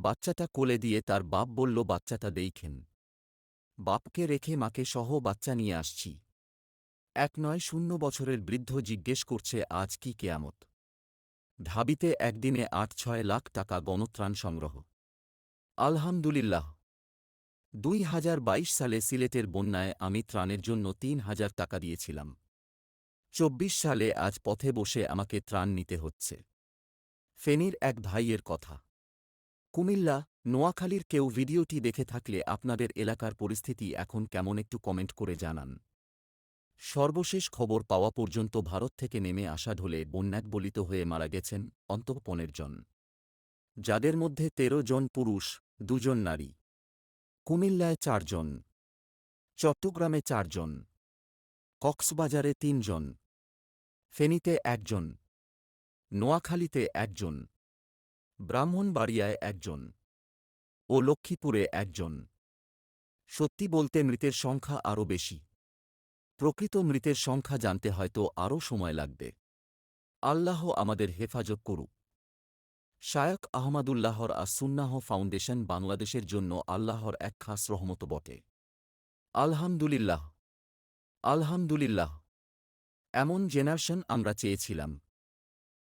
বাচ্চাটা কোলে দিয়ে তার বাপ বলল, বাচ্চাটা দেইখেন বাপকে রেখে মাকে সহ বাচ্চা নিয়ে আসছি। এক নয় শূন্য বছরের বৃদ্ধ জিজ্ঞেস করছে, আজ কি কেয়ামত? ঢাবিতে একদিনে আট ছয় লাখ টাকা গণত্রাণ সংগ্রহ। আলহামদুলিল্লাহ। দুই হাজার বাইশ সালে সিলেটের বন্যায় আমি ত্রাণের জন্য তিন হাজার টাকা দিয়েছিলাম। চব্বিশ সালে আজ পথে বসে আমাকে ত্রাণ নিতে হচ্ছে। ফেনীর এক ভাইয়ের কথা। কুমিল্লা, নোয়াখালীর কেউ ভিডিওটি দেখে থাকলে আপনাদের এলাকার পরিস্থিতি এখন কেমন একটু কমেন্ট করে জানান। সর্বশেষ খবর পাওয়া পর্যন্ত ভারত থেকে নেমে আসা ঢোলে বন্যাকবলিত হয়ে মারা গেছেন অন্তত পনেরো জন। যাদের মধ্যে তেরো জন পুরুষ, দুজন নারী। কুমিল্লায় চারজন চট্টগ্রামে চারজন কক্সবাজারে তিনজন ফেনীতে একজন নোয়াখালীতে একজন ব্রাহ্মণবাড়িয়ায় একজন ও লক্ষ্মীপুরে একজন। সত্যি বলতে মৃতের সংখ্যা আরও বেশি। প্রকৃত মৃতের সংখ্যা জানতে হয়তো আরও সময় লাগবে। আল্লাহ আমাদের হেফাজত করুক। শায়ক আহমাদুল্লাহর আসুন্নাহ ফাউন্ডেশন বাংলাদেশের জন্য আল্লাহর এক খাস রহমত বটে। আলহামদুলিল্লাহ। আলহামদুলিল্লাহ। এমন জেনারেশন আমরা চেয়েছিলাম।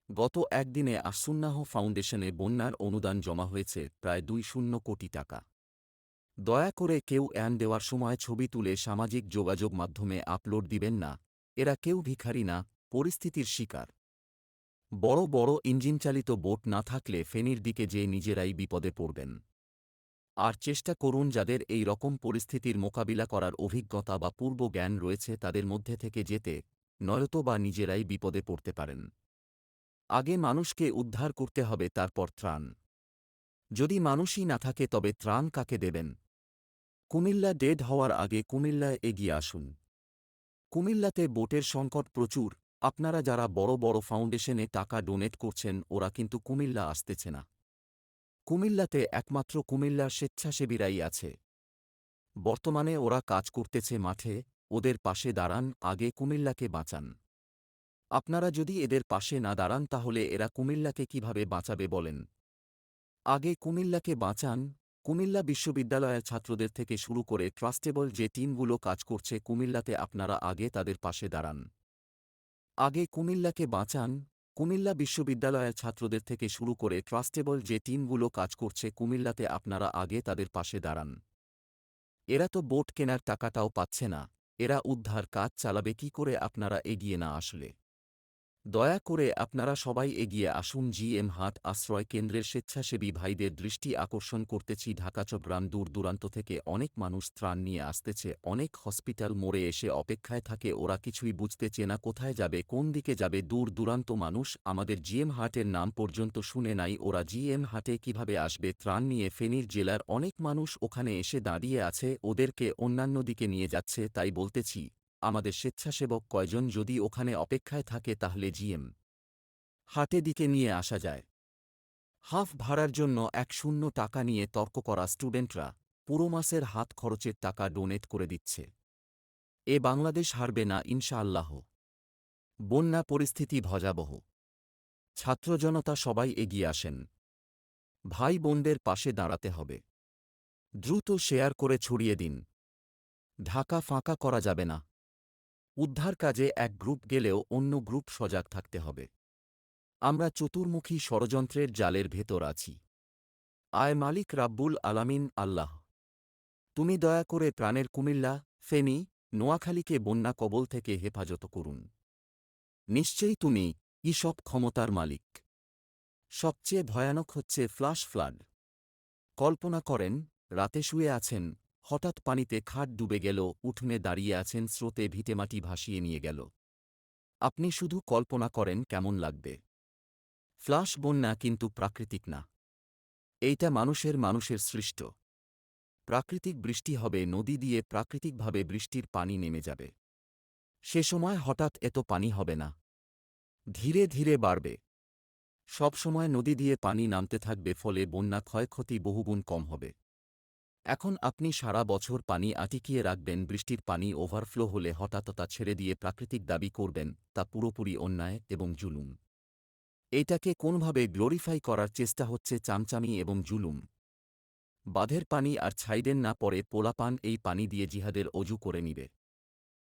গত একদিনে আসুন্নাহ ফাউন্ডেশনে বন্যার অনুদান জমা হয়েছে প্রায় দুই শূন্য কোটি টাকা। দয়া করে কেউ অ্যান দেওয়ার সময় ছবি তুলে সামাজিক যোগাযোগ মাধ্যমে আপলোড দিবেন না, এরা কেউ ভিখারি না, পরিস্থিতির শিকার। বড় বড় ইঞ্জিনচালিত বোট না থাকলে ফেনীর দিকে যে নিজেরাই বিপদে পড়বেন। আর চেষ্টা করুন যাদের এই রকম পরিস্থিতির মোকাবিলা করার অভিজ্ঞতা বা পূর্ব জ্ঞান রয়েছে তাদের মধ্যে থেকে যেতে নয়তো বা নিজেরাই বিপদে পড়তে পারেন। আগে মানুষকে উদ্ধার করতে হবে তারপর ত্রাণ। যদি মানুষই না থাকে তবে ত্রাণ কাকে দেবেন? কুমিল্লা ডেড হওয়ার আগে কুমিল্লায় এগিয়ে আসুন। কুমিল্লাতে বোটের সংকট প্রচুর, আপনারা যারা বড় বড় ফাউন্ডেশনে টাকা ডোনেট করছেন, ওরা কিন্তু কুমিল্লা আসতেছে না। কুমিল্লাতে একমাত্র কুমিল্লার স্বেচ্ছাসেবীরাই আছে। বর্তমানে ওরা কাজ করতেছে মাঠে, ওদের পাশে দাঁড়ান, আগে কুমিল্লাকে বাঁচান। আপনারা যদি এদের পাশে না দাঁড়ান, তাহলে এরা কুমিল্লাকে কীভাবে বাঁচাবে বলেন? আগে কুমিল্লাকে বাঁচান। কুমিল্লা বিশ্ববিদ্যালয়ের ছাত্রদের থেকে শুরু করে ট্রাস্টেবল যে টিমগুলো কাজ করছে, কুমিল্লাতে আপনারা আগে তাদের পাশে দাঁড়ান। আগে কুমিল্লাকে বাঁচান। কুমিল্লা বিশ্ববিদ্যালয়ের ছাত্রদের থেকে শুরু করে ট্রাস্টেবল যে টিমগুলো কাজ করছে, কুমিল্লাতে আপনারা আগে তাদের পাশে দাঁড়ান। এরা তো বোট কেনার টাকাটাও পাচ্ছে না। এরা উদ্ধার কাজ চালাবে, কি করে আপনারা এগিয়ে না আসলে? দয়া করে আপনারা সবাই এগিয়ে আসুন জিএম হাট আশ্রয় কেন্দ্রের স্বেচ্ছাসেবী ভাইদের দৃষ্টি আকর্ষণ করতেছি ঢাকা চট্টগ্রাম দূর দূরান্ত থেকে অনেক মানুষ ত্রাণ নিয়ে আসতেছে, অনেক হসপিটাল মোড়ে এসে অপেক্ষায় থাকে, ওরা কিছুই বুঝতে চেনা কোথায় যাবে, কোন দিকে যাবে, দূর দূরান্ত মানুষ, আমাদের জিএম হাটের নাম পর্যন্ত শুনে নাই, ওরা জিএম হাটে কীভাবে আসবে, ত্রাণ নিয়ে ফেনীর জেলার অনেক মানুষ ওখানে এসে দাঁড়িয়ে আছে, ওদেরকে অন্যান্য দিকে নিয়ে যাচ্ছে, তাই বলতেছি। আমাদের স্বেচ্ছাসেবক কয়জন যদি ওখানে অপেক্ষায় থাকে তাহলে জিএম হাটে দিকে নিয়ে আসা যায়। হাফ ভাড়ার জন্য এক শূন্য টাকা নিয়ে তর্ক করা স্টুডেন্টরা পুরো মাসের হাত খরচের টাকা ডোনেট করে দিচ্ছে। এ বাংলাদেশ হারবে না ইনশাআল্লাহ। বন্যা পরিস্থিতি ভজাবহ ছাত্রজনতা সবাই এগিয়ে আসেন। ভাই বোনদের পাশে দাঁড়াতে হবে। দ্রুত শেয়ার করে ছড়িয়ে দিন। ঢাকা ফাঁকা করা যাবে না। উদ্ধার কাজে এক গ্রুপ গেলেও অন্য গ্রুপ সজাগ থাকতে হবে। আমরা চতুর্মুখী ষড়যন্ত্রের জালের ভেতর আছি। আয় মালিক রাব্বুল আলামিন আল্লাহ। তুমি দয়া করে প্রাণের কুমিল্লা, ফেনী, নোয়াখালীকে বন্যা কবল থেকে হেফাজত করুন। নিশ্চয়ই তুমি ইসব ক্ষমতার মালিক। সবচেয়ে ভয়ানক হচ্ছে ফ্লাশ ফ্লাড। কল্পনা করেন, রাতে শুয়ে আছেন হঠাৎ পানিতে খাট ডুবে গেল, উঠোনে দাঁড়িয়ে আছেন স্রোতে ভিটেমাটি ভাসিয়ে নিয়ে গেল। আপনি শুধু কল্পনা করেন কেমন লাগবে। ফ্লাশ বন্যা কিন্তু প্রাকৃতিক না। এইটা মানুষের মানুষের সৃষ্ট। প্রাকৃতিক বৃষ্টি হবে, নদী দিয়ে প্রাকৃতিকভাবে বৃষ্টির পানি নেমে যাবে। সে সময় হঠাৎ এত পানি হবে না। ধীরে ধীরে বাড়বে। সবসময় নদী দিয়ে পানি নামতে থাকবে, ফলে বন্যা ক্ষয়ক্ষতি বহুগুণ কম হবে। এখন আপনি সারা বছর পানি আটিকিয়ে রাখবেন, বৃষ্টির পানি ওভারফ্লো হলে হঠাৎ তা ছেড়ে দিয়ে প্রাকৃতিক দাবি করবেন, তা পুরোপুরি অন্যায় এবং জুলুম। এটাকে কোনভাবে গ্লোরিফাই করার চেষ্টা হচ্ছে চামচামি এবং জুলুম। বাঁধের পানি আর ছাইডেন না পরে পোলাপান এই পানি দিয়ে জিহাদের অজু করে নিবে।